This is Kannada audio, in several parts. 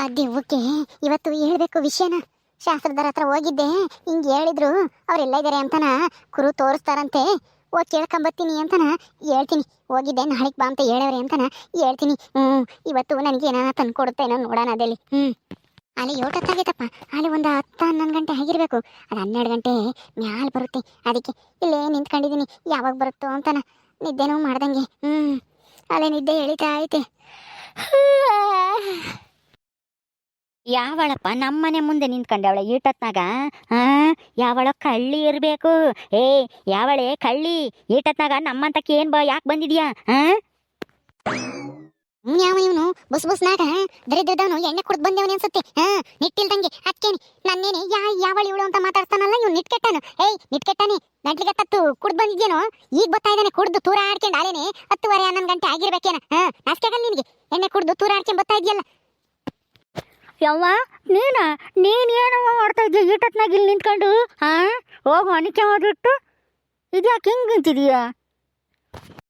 ಆ ದೆವ್ವಕ್ಕೆ ಇವತ್ತು ಹೇಳಬೇಕು ವಿಷಯನ. ಶಾಸ್ತ್ರದರ ಹತ್ರ ಹೋಗಿದ್ದೆ. ಹಿಂಗೆ ಹೇಳಿದ್ರು. ಅವರೆಲ್ಲ ಇದ್ದಾರೆ ಅಂತನ. ಕುರು ತೋರಿಸ್ತಾರಂತೆ. ಹೋಗಿ ಕೇಳ್ಕೊಂಬತ್ತೀನಿ ಅಂತನ. ಹೇಳ್ತೀನಿ. ಹೋಗಿದ್ದೆ, ನಾಳೆಗೆ ಬಾ ಅಂತ ಹೇಳವ್ರೆ ಅಂತನ. ಹೇಳ್ತೀನಿ. ಹ್ಞೂ ಇವತ್ತು ನನಗೆ ಏನಾನ ತಂದು ಕೊಡುತ್ತೇನೋ ನೋಡೋಣ ಅದಲ್ಲಿ ಹ್ಞೂ ಅಲ್ಲಿ ಯೋಟತ್ತಾಗೈತಪ್ಪ ಅಲ್ಲಿ ಒಂದು ಹತ್ತು, ಹನ್ನೊಂದು ಗಂಟೆ ಆಗಿರಬೇಕು. ಅದು ಹನ್ನೆರಡು ಗಂಟೆ ಮ್ಯಾಲೆ ಬರುತ್ತೆ. ಅದಕ್ಕೆ ಇಲ್ಲೇ ನಿಂತ್ಕೊಂಡಿದ್ದೀನಿ ಯಾವಾಗ ಬರುತ್ತೋ ಅಂತನ. ನಿದ್ದೆನೂ ಮಾಡ್ದಂಗೆ. ಹ್ಞೂ ಅಲ್ಲೇ ನಿದ್ದೆ ಎಳಿತಾ ಐತೆ. ಯಾವಳಪ್ಪ ನಮ್ಮನೆ ಮುಂದೆ ನಿಂತ್ಕೊಂಡವಳೆ ಈಟತ್ನಾಗ? ಆ? ಯಾವಳ ಕಳ್ಳಿ ಇರಬೇಕು. ಏ, ಯಾವಳೆ ಕಳ್ಳಿ, ಈಟತ್ನಾಗ ನಮ್ಮಂತಕ್ಕೆ ಏನ್ ಬಾ ಯಾಕೆ ಬಂದಿದ್ಯಾ? ಯಾವ ಇವನು? ಬಸ್ ಬಸ್ ನಾಗ ದರಿದ್ರದವನು ಎಣ್ಣೆ ಕುಡ್ದು ಬಂದೇವನಿ ಅನ್ಸುತ್ತೆ. ಹಾ ನಿಟ್ಟಿಲ್ದಂಗೆ ಅದಕ್ಕೇನೆ ನನ್ನೇನೆ ಯಾ ಯಾವಳ ಇವಳು ಅಂತ ಮಾತಾಡ್ತಾನಲ್ಲ, ಇವ್ನು ನಿಟ್ಕೆಟ್ಟನು. ಏಯ್, ನಿಟ್ಕೆಟ್ಟಾನೆ. ಗಂಟ್ಲಿಗೆ ತತ್ತು ಕುಡ್ದು ಬಂದಿದ್ಯೇನೋ? ಈಗ ಬರ್ತಾ ಇದ್ದಾನೆ ಕುಡ್ದು ತೂರ ಆಡ್ಕೊಂಡು ಆಲೇನೆ ಹತ್ತುವರೆ ಹನ್ನೊಂದು ಗಂಟೆ ಆಗಿರ್ಬೇಕೇನ. ಹಾ ನಾಸ್ಕೆಗಲ್ ನಿನಗೆ. ಎಣ್ಣೆ ಕುಡ್ದು ತೂರ ಆಡ್ಕೊಂಡು ಬರ್ತಾ ಇದೆಯಲ್ಲ. ಯವ್ವ ನೀನ ನೀನ್ ಏನವ್ವ ಮಾಡ್ತಾ ಇದ್ದೀಯ ಈಟತ್ನಾಗ ಇಲ್ಲಿ ನಿಂತ್ಕೊಂಡು ಹಾ ಹೋಗು ಅನಿಕೆ ಇದ್ಯಾಕೆ ಹಿಂಗೆ ನಿಂತಿದೀಯಾ?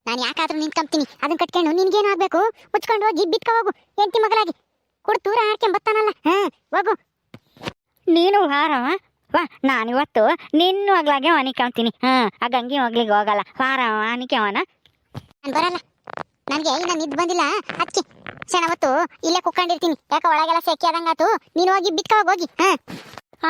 ನಾನು ಯಾಕಾದ್ರೂ ನಿಂತ್ಕೊಂತೀನಿ. ಅದನ್ನ ಕಟ್ಕೊಂಡು ನಿನ್ಗೇನಾಗ್ಬೇಕು ಮುಚ್ಕೊಂಡು ಹೋಗಿ ಬಿಟ್ಕೊ ಹೋಗು. ಎಂಟಿ ಮಗಳಾಗಿ. ಕೊಡು ತೂರ ಆಡ್ಕೊಂಡು ಬರ್ತಾನಲ್ಲ. ಹಾ ಹೋಗು. ನೀನು ಹಾರವ ವಾ ನಾನಿವತ್ತು ನಿನ್ನ ಮಗಳಾಗೆ ಅನಿಕೊಂತೀನಿ ಹಾ ಆ ಗಂಗಿ ಮಗಳಿಗೆ ಹೋಗಲ್ಲ. ವಾರವ ಅನಿಕೆವನ ನಾನು ಬರಲ್ಲ. ನನಗೆ ಇನ್ನ ನಿದ್ದು ಬಂದಿಲ್ಲ. ಅದಕ್ಕೆ ಸಣ್ಣ ಹೊತ್ತು ಇಲ್ಲೇ ಕುಕ್ಕೊಂಡಿರ್ತೀನಿ. ಯಾಕ ಒಳಗೆಲ್ಲ ಸೆಕೆ ಆದಂಗಾತು ನೀನು ಹೋಗಿ ಬಿತ್ಕ ಹೋಗಿ. ಹಾ.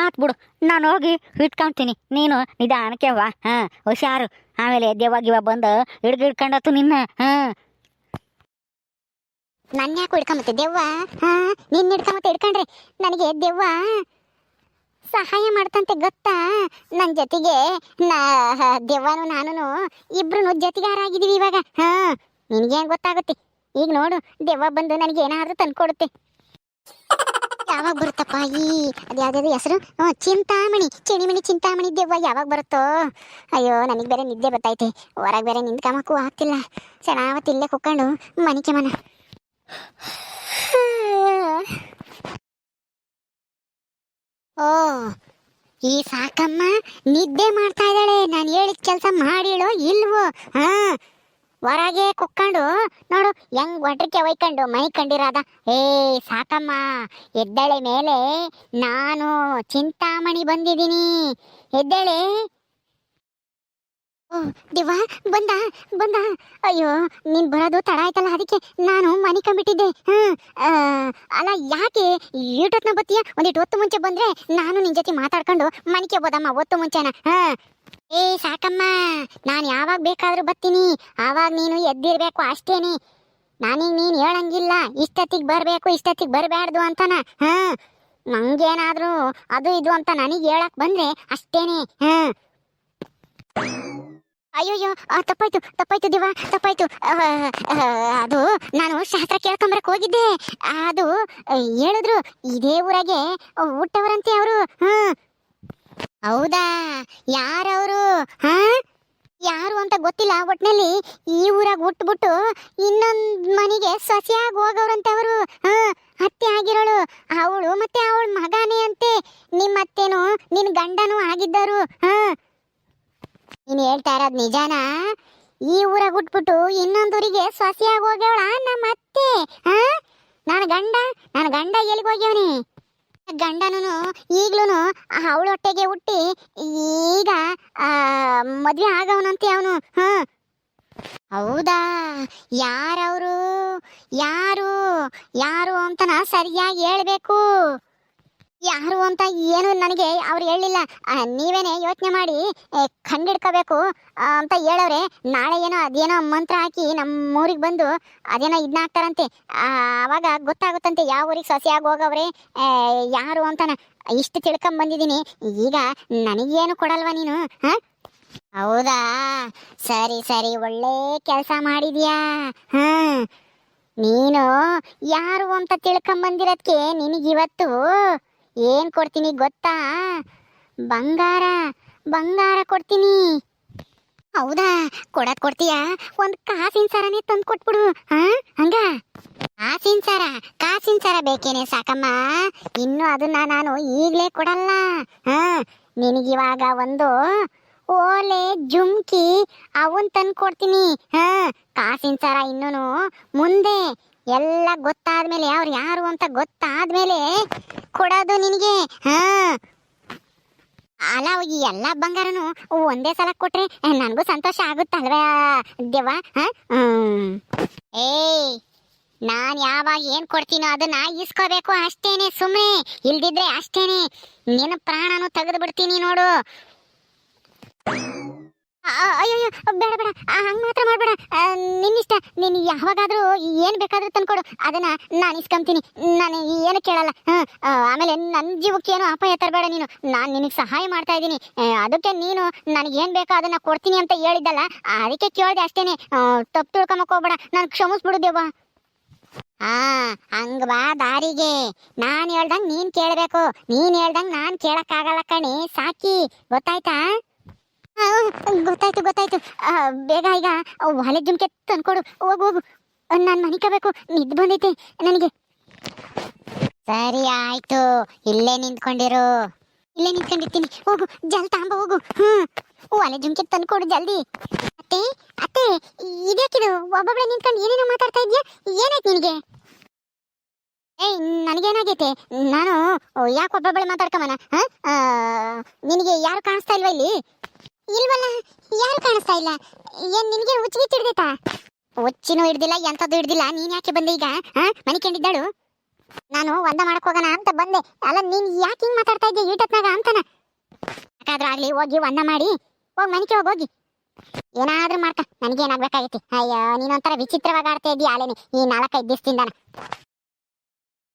ಆತ್ ಬಿಡು. ನಾನು ಹೋಗಿ ಹಿಡ್ಕೊಂತೀನಿ. ನೀನು ನಿಧಾನಕ್ಕೆ ವಾ. ಹಾ. ಹುಷಾರು. ಆಮೇಲೆ ದೆವ್ವ ಗಿವ ಬಂದು ಹಿಡ್ಗ ಹಿಡ್ಕೊಂಡತ್ತು ನಿನ್ನ. ಹಾ. ನನ್ನ ಯಾಕೆ ಹಿಡ್ಕೊಂಬತ್ತೆ? ದೆವ್ವ? ಹಾ. ನಿನ್ನ ಹಿಡ್ಕೊಂಬತ್ತೆ ಹಿಡ್ಕೊಂಡ್ರೆ ನನಗೆ ದೆವ್ವ ಸಹಾಯ ಮಾಡ್ತಂತೆ ಗೊತ್ತಾ? ನನ್ನ ಜೊತೆಗೆ ನಾ ದೆವ್ವನು ನಾನು ಇಬ್ರು ಜೊತೆಗಾರ ಆಗಿದೀವಿ ಇವಾಗ. ಹಾ. ನಿನಗೇನು ಗೊತ್ತಾಗುತ್ತೆ? ಈಗ ನೋಡು, ದೆವ್ವ ಬಂದು ನನಗೆ ಏನಾದರೂ ತಂದ್ಕೊಡುತ್ತೆ. ಯಾವಾಗ ಬರುತ್ತಪ್ಪ ಈ, ಅದು ಯಾವ್ದಾದ್ರು ಹೆಸರು? ಚಿಂತಾಮಣಿ, ಚಿಣಿಮಣಿ, ಚಿಂತಾಮಣಿ ದೆವ್ವ ಯಾವಾಗ ಬರುತ್ತೋ? ಅಯ್ಯೋ, ನನಗೆ ಬೇರೆ ನಿದ್ದೆ ಬರ್ತೈತೆ. ಹೊರಗೆ ಬೇರೆ ನಿಂತ್ಕಮಕ್ಕೂ ಆಗ್ತಿಲ್ಲ. ಚೆನ್ನಾವತ್ತು ಇಲ್ಲೇ ಕುಕ್ಕೊಂಡು ಮನಿಕೆ ಮನ ಓ, ಈ ಸಾಕಮ್ಮ ನಿದ್ದೆ ಮಾಡ್ತಾ ಇದ್ದಾಳೆ. ನಾನು ಹೇಳಿದ ಕೆಲಸ ಮಾಡಿಳೋ ಇಲ್ವೋ? ಹಾ ಹೊರಗೆ ಕುಕ್ಕೊಂಡು, ನೋಡು, ಹೆಂಗ್ ಒಟ್ರಿಕೆ ಒಯ್ಕೊಂಡು ಮೈ ಕಂಡಿರಾದ. ಏ, ಸಾಕಮ್ಮ ಎದ್ದಳೆ ಮೇಲೆ ನಾನು ಚಿಂತಾಮಣಿ ಬಂದಿದ್ದೀನಿ. ಎದ್ದೇಳೆ ದಿವ್ವ ಬಂದ ಬಂದ. ಅಯ್ಯೋ ನೀನ್ ಬರೋದು ತಡ ಆಯ್ತಲ್ಲ ಅದಕ್ಕೆ ನಾನು ಮನೆ ಹ್ಮ್ ಆ, ಅಲ್ಲ ಯಾಕೆ? ಈಟೊತ್ನ ಬತ್ತೀಯ? ಒಂದಿಟ್ಟು ಹೊತ್ತು ಮುಂಚೆ ಬಂದ್ರೆ ನಾನು ನಿನ್ ಜೊತೆ ಮಾತಾಡ್ಕೊಂಡು ಮನಿಕೆ ಹೋದಮ್ಮ ಹೊತ್ತು ಮುಂಚೆನ. ಹಾ. ಏ ಸಾಕಮ್ಮ ನಾನು ಯಾವಾಗ ಬೇಕಾದ್ರೂ ಬರ್ತೀನಿ ಆವಾಗ ನೀನು ಎದ್ದಿರ್ಬೇಕು ಅಷ್ಟೇನೆ. ನಾನೀಗ ನೀನು ಹೇಳಂಗಿಲ್ಲ ಇಷ್ಟೊತ್ತಿಗೆ ಬರಬೇಕು ಇಷ್ಟೊತ್ತಿಗೆ ಬರಬಾರ್ದು ಅಂತನ. ಹಾ. ನಂಗೇನಾದ್ರೂ ಅದು ಇದು ಅಂತ ನನಗೆ ಹೇಳಕ್ ಬಂದ್ರೆ ಅಷ್ಟೇನೆ. ಹಾ. ಅಯ್ಯೋಯ್ಯೋ ತಪ್ಪಾಯ್ತು ತಪ್ಪಾಯ್ತು ದಿವ ತಪ್ಪಾಯ್ತು. ಅದು ನಾನು ಶಾಸ್ತ್ರ ಕೇಳ್ಕೊಂಬರಕ್ಕೆ ಹೋಗಿದ್ದೆ. ಅದು ಹೇಳಿದ್ರು, ಇದೇ ಊರಾಗೆ ಹುಟ್ಟವರಂತೆ ಅವರು ಹೌದಾ? ಯಾರವರು, ಹಾ? ಯಾರು ಅಂತ ಗೊತ್ತಿಲ್ಲ, ಒಟ್ನಲ್ಲಿ ಈ ಊರಾಗ ಹುಟ್ಬಿಟ್ಟು ಇನ್ನೊಂದ್ ಮನೆಗೆ ಸೊಸೆಯಾಗಿ ಹೋಗವ್ರಂತೆ ಅವರು ಅತ್ತೆ ಆಗಿರೋಳು, ಅವಳು ಮತ್ತೆ ಅವಳ ಮಗನೇ ಅಂತೆ. ನಿಮ್ಮ ಅತ್ತೆನು ನಿನ್ ಗಂಡನೂ ಆಗಿದ್ದರು ಹಾ? ನೀನು ಹೇಳ್ತಾ ಇರೋದು ನಿಜಾನಾ? ಈ ಊರಾಗ ಹುಟ್ಬಿಟ್ಟು ಇನ್ನೊಂದೂರಿಗೆ ಸೊಸೆಯಾಗಿ ಹೋಗ್ಯವಳ ನಮ್ಮ ಅತ್ತೆ, ಹಾ? ನನ್ನ ಗಂಡ ನನ್ನ ಗಂಡ ಎಲ್ಲಿಗೆ ಹೋಗ್ಯವನಿ? ಗಂಡನೂ ಈಗ್ಲೂ ಅವಳ ಹೊಟ್ಟೆಗೆ ಹುಟ್ಟಿ ಈಗ ಮದ್ವೆ ಆಗವನಂತೆ ಅವನು, ಹಾ? ಹೌದಾ? ಯಾರವರು? ಯಾರು? ಯಾರು ಅಂತನ ಸರಿಯಾಗಿ ಹೇಳ್ಬೇಕು. ಯಾರು ಅಂತ ಏನು ನನಗೆ ಅವ್ರು ಹೇಳಿಲ್ಲ ನೀವೇನೆ ಯೋಚನೆ ಮಾಡಿ ಕಂಡಿಡ್ಕೋಬೇಕು ಅಂತ ಹೇಳವ್ರೆ. ನಾಳೆ ಏನೋ ಅದೇನೋ ಮಂತ್ರ ಹಾಕಿ ನಮ್ಮ ಊರಿಗೆ ಬಂದು ಅದೇನೋ ಇದನ್ನ ಹಾಕ್ತಾರಂತೆ ಆವಾಗ ಗೊತ್ತಾಗುತ್ತಂತೆ ಯಾವ ಊರಿಗೆ ಸೊಸೆಯಾಗಿ ಹೋಗವ್ರೆ ಯಾರು ಅಂತ ಇಷ್ಟು ತಿಳ್ಕೊಂಡ್ ಬಂದಿದ್ದೀನಿ. ಈಗ ನನಗೇನು ಕೊಡಲ್ವಾ ನೀನು, ಹಾ? ಹೌದಾ? ಸರಿ ಸರಿ, ಒಳ್ಳೆ ಕೆಲಸ ಮಾಡಿದ್ಯಾ? ಹಾ? ನೀನು ಯಾರು ಅಂತ ತಿಳ್ಕೊಂಡ್ ಬಂದಿರೋದಕ್ಕೆ ನಿನಗಿವತ್ತು ಏನ್ ಕೊಡ್ತೀನಿ ಗೊತ್ತಾ? ಬಂಗಾರ ಬಂಗಾರ ಕೊಡ್ತೀನಿ. ಹೌದಾ? ಕೊಡಕ್ ಕೊಡ್ತೀಯಾ? ಒಂದ್ ಕಾಸಿನ ಸರನೇ ತಂದು ಕೊಟ್ಬಿಡು. ಹಾ ಹಂಗ? ಕಾಸಿನ ಸರ ಕಾಸಿನ ಸರ ಬೇಕೇನೆ ಸಾಕಮ್ಮ. ಇನ್ನು ಅದನ್ನ ನಾನು ಈಗ್ಲೇ ಕೊಡಲ್ಲ. ಹಾ ನಿನಗಿವಾಗ ಒಂದು ಓಲೆ ಜುಮ್ಕಿ ಅವನ್ ತಂದು ಕೊಡ್ತೀನಿ. ಹಾ ಕಾಸಿನ ಸರ ಇನ್ನೂನು ಮುಂದೆ ಎಲ್ಲ ಗೊತ್ತಾದ್ಮೇಲೆ, ಅವ್ರು ಯಾರು ಅಂತ ಗೊತ್ತಾದ್ಮೇಲೆ ಕೊಡೋದು ನಿನಗೆ? ಹಾ. ಅಲ್ಲ, ಈ ಎಲ್ಲ ಬಂಗಾರನು ಒಂದೇ ಸಲ ಕೊಟ್ರೆ ನನಗೂ ಸಂತೋಷ ಆಗುತ್ತಲ್ವಾ ದೇವ ಏ ನಾನ್ ಯಾವಾಗ ಏನು ಕೊಡ್ತೀನೋ ಅದನ್ನ ಇಸ್ಕೋಬೇಕು ಅಷ್ಟೇನೆ ಸುಮ್ಮನೆ ಇಲ್ದಿದ್ರೆ ಅಷ್ಟೇನೆ. ನಿನ್ನ ಪ್ರಾಣನು ತೆಗೆದು ಬಿಡ್ತೀನಿ ನೋಡು. ಆ, ಅಯ್ಯಯ್ಯೋ ಬೇಡ ಬೇಡ. ಹಂಗ್ ಮಾತ್ರ ಮಾಡಬೇಡ. ನಿನ್ನ ನಿನ್ನಿಷ್ಟ. ನೀನು ಯಾವಾಗಾದ್ರೂ ಏನ್ ಬೇಕಾದ್ರೂ ತಂದ್ಕೊಡು. ಅದನ್ನ ನಾನು ಇಸ್ಕೊಂತೀನಿ. ನಾನು ಏನು ಕೇಳಲ್ಲ. ಆ, ಆಮೇಲೆ ನನ್ನ ಜೀವಕ್ಕೆ ಏನು ಅಪಾಯ ತರಬೇಡ ನೀನು. ನಾನು ನಿನಗೆ ಸಹಾಯ ಮಾಡ್ತಾ ಇದ್ದೀನಿ. ಅದಕ್ಕೆ ನೀನು ನನಗೆ ಏನ್ ಬೇಕೋ ಅದನ್ನ ಕೊಡ್ತೀನಿ ಅಂತ ಹೇಳಿದ್ದಲ್ಲ ಅದಕ್ಕೆ ಕೇಳಿದೆ ಅಷ್ಟೇನೆ. ತಪ್ಪು ತಿಳ್ಕೊಂಬಕ್ ಹೋಗ್ಬೇಡ. ನಾನು ಕ್ಷಮಿಸ್ಬಿಡುದೇವ ಆ ಹಂಗ ಬಾ ದಾರಿಗೆ. ನಾನ್ ಹೇಳ್ದಂಗ್ ನೀನ್ ಕೇಳ್ಬೇಕು. ನೀನ್ ಹೇಳ್ದಂಗ್ ನಾನ್ ಕೇಳಕ್ಕಾಗಲ್ಲ ಕಣಿ. ಸಾಕಿ. ಗೊತ್ತಾಯ್ತಾ? ಗೊತ್ತಾಯ್ತು ಗೊತ್ತಾಯ್ತು. ಬೇಗ ಈಗ ಹೊಲೆ ಜುಮ್ಕೆ ತಂದ್ಕೊಡು. ಹೋಗು ಹೋಗು. ನಾನು ಮನಿಕಬೇಕು ನಿದ್ದು ಬಂದೈತೆ. ನನಗೆ. ಸರಿ, ಆಯ್ತು. ಇಲ್ಲೇ ನಿಂತ್ಕೊಂಡಿರು. ಇಲ್ಲೇ ನಿಂತ್ಕೊಂಡಿರ್ತೀನಿ. ಹೋಗು ಜಲ್ ತಾಂಬ, ಹೋಗು. ಹ್ಞೂ ಒಲೆ ಜುಮ್ಕೆ ತಂದ್ಕೊಡು ಜಲ್ದಿ. ಅತ್ತೆ ಅತ್ತೆ, ಇದ್ಯಾಕಿದು? ಒಬ್ಬೊಬ್ಬಳೆ ನಿಂತ್ಕೊಂಡು ಏನೇನೋ ಮಾತಾಡ್ತಾ ಇದೆಯಾ? ಏನಾಯ್ತು ನಿನಗೆ? ಏಯ್, ನನಗೇನಾಗೈತೆ? ನಾನು ಯಾಕೆ ಒಬ್ಬೊಬ್ಬಳೆ ಮಾತಾಡ್ಕೊಂಬನ? ಹ? ನಿನಗೆ ಯಾರು ಕಾಣಿಸ್ತಾ ಇಲ್ವಾ ಇಲ್ಲಿ? ಇಲ್ವಲ್ಲ? ಯಾರು ಕಾಣಿಸ್ತಾ ಇಲ್ಲ? ಏನ್ ನಿನಗೆ ಹುಚ್ಚಿಗೆ ಹಿಡ್ದೈತಾ ಹುಚ್ಚಿನೂ ಹಿಡ್ದಿಲ್ಲ, ಎಂಥದ್ದು ಹಿಡ್ದಿಲ್ಲ. ನೀನ್ ಯಾಕೆ ಬಂದೆ ಈಗ? ಹಾ? ಮನಿಕೊಂಡಿದ್ದಾಳು ನಾನು ಒಂದ ಮಾಡಕ್ ಹೋಗೋಣ ಅಂತ ಬಂದೆ. ಅಲ್ಲ, ನೀನ್ ಯಾಕೆ ಹಿಂಗ್ ಮಾತಾಡ್ತಾ ಇದ್ದೆ ಈಟತ್ನಾಗ ಅಂತನ? ಯಾಕಾದ್ರೂ ಆಗ್ಲಿ, ಹೋಗಿ ಒಂದ ಮಾಡಿ. ಹೋಗಿ ಮನಿಕೆ ಹೋಗಿ ಹೋಗಿ. ಏನಾದ್ರೂ ಮಾಡ್ಕ. ನನಗೇನಾಗ್ಬೇಕಾಗೈತಿ. ಅಯ್ಯೋ, ನೀನೊಂಥರ ವಿಚಿತ್ರವಾಗಿ ಆಡ್ತಾ ಇದ್ದೀಯ ಆಲೇನೆ. ಈ ನಾಲ್ಕೈದು ದಿವಸದಿಂದನ.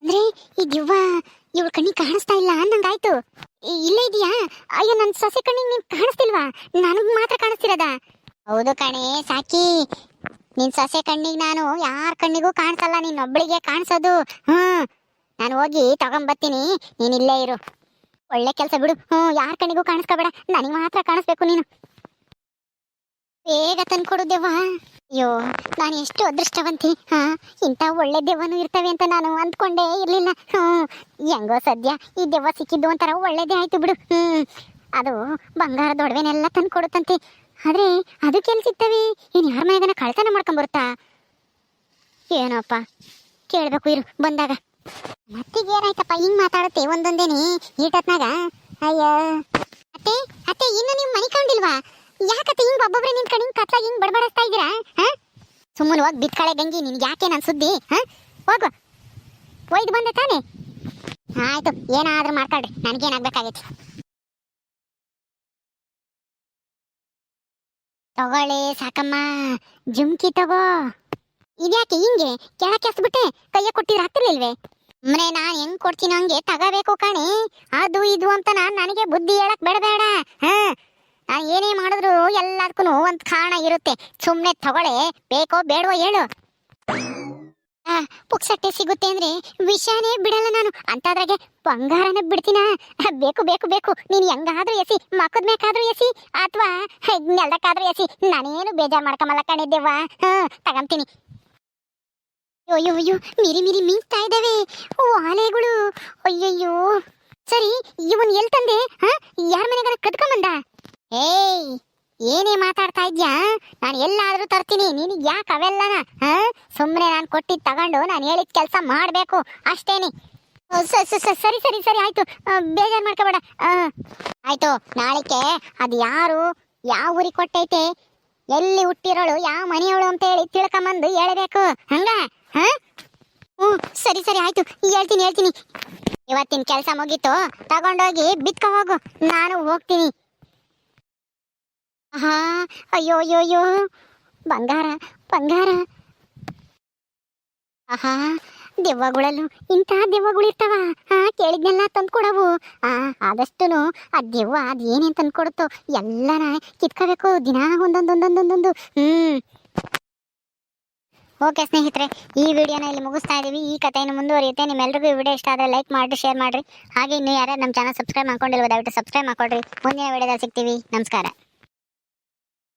ಅಂದ್ರೆ, ಈ ದಿವ್ವ ಇವಳ ಕಣ್ಣಿಗೆ ಕಾಣಿಸ್ತಾ ಇಲ್ಲ ಅನ್ನಂಗಾಯ್ತು. ಇಲ್ಲ ಇದೆಯಾ? ಅಯ್ಯೋ ನನ್ನ ಸೊಸೆ ಕಣ್ಣಿಗೆ ನೀನು ಕಾಣಿಸ್ತಿಲ್ವಾ? ನನಗ್ ಮಾತ್ರ ಕಾಣಿಸ್ತಿರದ? ಹೌದು ಕಣೆ, ಸಾಕಿ. ನಿನ್ ಸೊಸೆ ಕಣ್ಣಿಗೆ ನಾನು ಯಾರ ಕಣ್ಣಿಗೂ ಕಾಣಿಸಲ್ಲ, ನಿನ್ನೊಬ್ಳಿಗೆ ಕಾಣಿಸೋದು. ಹ್ಮ್. ನಾನು ಹೋಗಿ ತಗೊಂಬರ್ತೀನಿ ನೀನ್ ಇಲ್ಲೇ ಇರು. ಒಳ್ಳೆ ಕೆಲಸ ಬಿಡು. ಹ್ಞೂ ಯಾರ ಕಣ್ಣಿಗೂ ಕಾಣಿಸ್ಕೋಬೇಡ. ನನಗೆ ಮಾತ್ರ ಕಾಣಿಸ್ಬೇಕು ನೀನು. ಬೇಗ ತಂದ್ಕೊಡು ದೇವ ಅಯ್ಯೋ, ನಾನು ಎಷ್ಟು ಅದೃಷ್ಟವಂತಿ, ಹಾ? ಇಂಥ ಒಳ್ಳೆ ದೆವ್ವನು ಇರ್ತವೆ ಅಂತ ನಾನು ಅಂದ್ಕೊಂಡೇ ಇರ್ಲಿಲ್ಲ. ಹ್ಞೂ, ಹೆಂಗೋ ಸದ್ಯ ಈ ದೆವ್ವ ಸಿಕ್ಕಿದ್ದು ಒಂಥರ ಒಳ್ಳೇದೇ ಆಯ್ತು ಬಿಡು. ಹ್ಞೂ, ಅದು ಬಂಗಾರದ ಒಡವೆನೆಲ್ಲ ತಂದು ಕೊಡುತ್ತಂತೆ. ಆದ್ರೆ ಅದಕ್ಕೆಲ್ಲಿ ಸಿಗ್ತವೆ? ಇನ್ ಯಾರ ಮನೆಗನ ಕಳ್ತನ ಮಾಡ್ಕೊಂಬರುತ್ತಾ ಏನೋಪ್ಪ, ಕೇಳಬೇಕು ಇರು, ಬಂದಾಗ. ಮತ್ತಿಗೆ ಏನಾಯ್ತಪ್ಪ, ಹಿಂಗೆ ಮಾತಾಡುತ್ತೆ ಒಂದೊಂದೇನಿ, ಈಟತ್ನಾಗ? ಅಯ್ಯೋ. ಅತ್ತೆ ಅತ್ತೆ, ಇನ್ನು ನೀವು ಮನೆ ಕಂಡಿಲ್ವಾ ಯಾಕತ್ತೆ ಹಿಂಗ್ ಒಬ್ಬೊಬ್ರೆ ನಿನ್ ಹಿಂಗ್ ಕತ್ಲಾಗ ಹಿಂಗ್ ಬಡಬಡಿಸ್ತಾ ಇದ್ದೀರಾ, ಹಾ? ಸುಮ್ಮನೆ ಹೋಗಿ ಬಿತ್ಕಳೆ ಗಂಗಿ ನಿನ್ಗೆ ಯಾಕೆ ನಾನು ಸುದ್ದಿ, ಹಾ? ಹೋಗು. ಒಯ್ದು ಬಂದೆ ತಾನೆ. ಆಯ್ತು, ಏನಾದ್ರೂ ಮಾಡ್ಕೊಳ್ರಿ, ನನಗೇನಾಗ್ಬೇಕಾಗೈತಿ. ತಗೊಳ್ಳಿ ಸಾಕಮ್ಮ, ಜುಮ್ಕಿ ತಗೋ. ಇದ್ಯಾಕೆ ಹಿಂಗೆ, ಕೆಳಕ್ಕೆ ಹಸ್ಬಿಟ್ಟೆ ಕೈಯ ಕೊಟ್ಟಿದ್ರೆ ಆಗ್ತಿರ್ಲಿಲ್ವೇ ಮನೆ ನಾನು ಹೆಂಗ್ ಕೊಡ್ತೀನಿ ಹಂಗೆ ತಗೋಬೇಕು ಕಾಣಿ. ಅದು ಇದು ಅಂತ ನಾನು ನನಗೆ ಬುದ್ಧಿ ಹೇಳಕ್ ಬೇಡಬೇಡ, ಹಾ? ಏನೇ ಮಾಡಿದ್ರು ಎಲ್ಲದಕ್ಕೂ ಒಂದು ಕಾರಣ ಇರುತ್ತೆ. ಸುಮ್ಮನೆ ತಗೊಳ್ಳೆ. ಬೇಕೋ ಬೇಡವೋ ಹೇಳು. ಪುಕ್ಸಟ್ಟೆ ಸಿಗುತ್ತೆ ಅಂದ್ರೆ ವಿಷಾನೇ ಬಿಡಲ್ಲ ನಾನು. ಅಂತದ್ರಾಗೆ ಬಂಗಾರನ ಬಿಡ್ತೀನ? ಬೇಕು ಬೇಕು ಬೇಕು. ನೀನು ಹೆಂಗಾದ್ರೂ ಎಸಿ, ಮಕ್ಕದ ಮೇಕಾದ್ರೂ ಎಸಿ, ಅಥವಾ ನೆಲ್ದಕ್ಕಾದ್ರೂ ಎಸಿ. ನಾನೇನು ಬೇಜಾರ್ ಮಾಡ್ಕೊಂಬಲ್ಲ ಕಣಿದ್ದೇವ ಹ, ತಗಂತೀನಿ. ಅಯ್ಯೋ ಅಯ್ಯೋ ಮಿರಿ ಮಿರಿ ಮಿಂಚ್ತಾ ಇದ್ದಾವೆ. ವಾಲೆಗಳು ಅಯ್ಯಯ್ಯೋ. ಸರಿ, ಇವನ್ ಎಲ್ ತಂದೆ? ಹಾ, ಯಾರ ಮನೆಗಾರ ಕದ್ಕೊಂಬಂದ ಏಯ್, ಏನೇ ಮಾತಾಡ್ತಾ ಇದ್ಯಾ? ನಾನು ಎಲ್ಲಾದ್ರೂ ತರ್ತೀನಿ, ನಿನಗೆ ಯಾಕೆ ಅವೆಲ್ಲನ? ಸುಮ್ಮನೆ ನಾನು ಕೊಟ್ಟಿದ್ದು ತಗೊಂಡು ನಾನು ಹೇಳಿದ ಕೆಲಸ ಮಾಡಬೇಕು, ಅಷ್ಟೇನೆ. ಸರಿ ಸರಿ ಸರಿ, ಆಯ್ತು. ಬೇಜಾರು ಮಾಡ್ಕೋಬೇಡ. ಆಯ್ತು ನಾಳೆಗೆ ಅದು ಯಾರು, ಯಾವ ಊರಿಗೆ ಕೊಟ್ಟೈತೆ? ಎಲ್ಲಿ ಹುಟ್ಟಿರೋಳು, ಯಾವ ಮನೆಯವಳು ಅಂತ ಹೇಳಿ ತಿಳ್ಕೊಂಬಂದು ಹೇಳಬೇಕು. ಹಂಗ? ಹಾ? ಹ್ಞೂ, ಸರಿ ಸರಿ, ಆಯ್ತು. ಹೇಳ್ತೀನಿ ಹೇಳ್ತೀನಿ. ಇವತ್ತಿನ ಕೆಲಸ ಮುಗೀತು. ತಗೊಂಡೋಗಿ ಬಿತ್ಕೊ ಹೋಗು. ನಾನು ಹೋಗ್ತೀನಿ. ಹಾ, ಅಯ್ಯೋ ಅಯ್ಯೋ ಅಯ್ಯೋ. ಬಂಗಾರ ಬಂಗಾರ. ಆಹಾ, ದೆವ್ವಗಳಲ್ಲೂ ಇಂಥ ದೆವ್ವಗಳಿರ್ತಾವ ಹಾ ಕೇಳಿದ್ನೆಲ್ಲ ತಂದ್ಕೊಡವು. ಆ, ಆದಷ್ಟುನು ಆ ದೆವ್ವ ಅದು ಏನೇನು ತಂದ್ಕೊಡುತ್ತೋ ಎಲ್ಲನ ಕಿತ್ಕೋಬೇಕು. ದಿನ ಒಂದೊಂದೊಂದೊಂದೊಂದೊಂದು. ಹ್ಮ್. ಓಕೆ ಸ್ನೇಹಿತರೆ, ಈ ವಿಡಿಯೋನ ಇಲ್ಲಿ ಮುಗಿಸ್ತಾ ಇದ್ದೀವಿ ಈ ಕಥೆಯನ್ನು ಮುಂದುವರಿಯುತ್ತೆ. ನಿಮ್ಮೆಲ್ಲರಿಗೂ ಈ ವಿಡಿಯೋ ಇಷ್ಟ ಆದರೆ ಲೈಕ್ ಮಾಡಿ ಶೇರ್ ಮಾಡಿರಿ. ಹಾಗೆ ಇನ್ನು ಯಾರ್ಯಾರು ನಮ್ಮ ಚಾನಲ್ ಸಬ್ಸ್ಕ್ರೈಬ್ ಮಾಡ್ಕೊಂಡಿಲ್ವ, ದಯವಿಟ್ಟು ಸಬ್ಸ್ಕ್ರೈಬ್ ಮಾಡ್ಕೊಳ್ರಿ ಮುಂದಿನ ವಿಡಿಯೋದಲ್ಲಿ ಸಿಗ್ತೀವಿ. ನಮಸ್ಕಾರ.